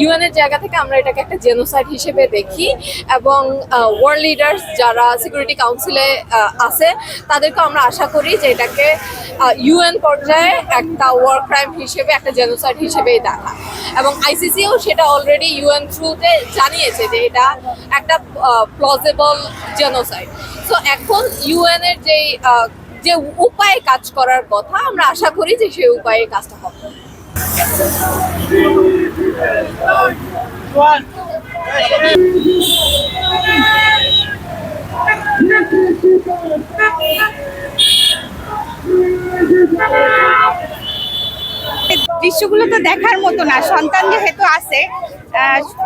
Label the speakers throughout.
Speaker 1: UN এর জায়গা থেকে আমরা এটাকে একটা জেনোসাইড হিসেবে দেখি এবং ওয়ার্ল্ড লিডার্স যারা সিকিউরিটি কাউন্সিলে আছে তাদেরকে আমরা আশা করি যে এটাকে ইউএন পর্যায়ে একটা ওয়ার ক্রাইম হিসেবে, একটা জেনোসাইড হিসেবেই দেখা। এবং আইসিসিও সেটা অলরেডি ইউএন থ্রুতে জানিয়েছে যে এটা একটা প্লজেবল জেনোসাইড সো এখন ইউএন এর যে যে উপায়ে কাজ করার কথা, আমরা আশা করি যে সেই উপায়ে কাজটা হবে।
Speaker 2: দৃশ্যগুলো তো দেখার মতো না সন্তান যেহেতু আছে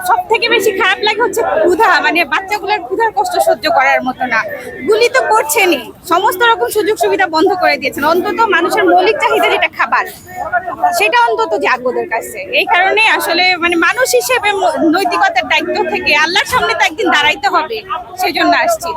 Speaker 2: সব থেকে বেশি খারাপ লাগে হচ্ছে ক্ষুধা মানে বাচ্চাগুলোর ক্ষুধার কষ্ট সহ্য করার মতো না। গুলি তো করছেনই, সমস্ত রকম সুযোগ সুবিধা বন্ধ করে দিয়েছেন। অন্তত মানুষের মৌলিক চাহিদা যেটা খাবার, সেটা অন্তত ওদের কাছে। এই কারণে আসলে মানে মানুষ হিসেবে নৈতিকতার দায়িত্ব থেকে আল্লাহর সামনে তো একদিন দাঁড়াইতে হবে সেই জন্য আসছি।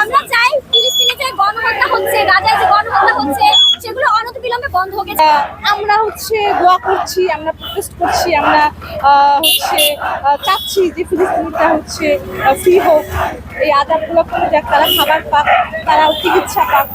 Speaker 3: আমরা চাই ফিলিস্তিনে যে গণহত্যা যে গণহত্যা হচ্ছে, সেগুলো অনতিবিলম্বে বন্ধ হোক
Speaker 4: আমরা হচ্ছে দোয়া করছি, আমরা প্রোটেস্ট করছি, আমরা হচ্ছে চাচ্ছি যে ফিলিস্তিনিটা হচ্ছে ফ্রি হোক। এই আজাদগুলো যাক তারা খাবার পাক, তারা চিকিৎসা পাক।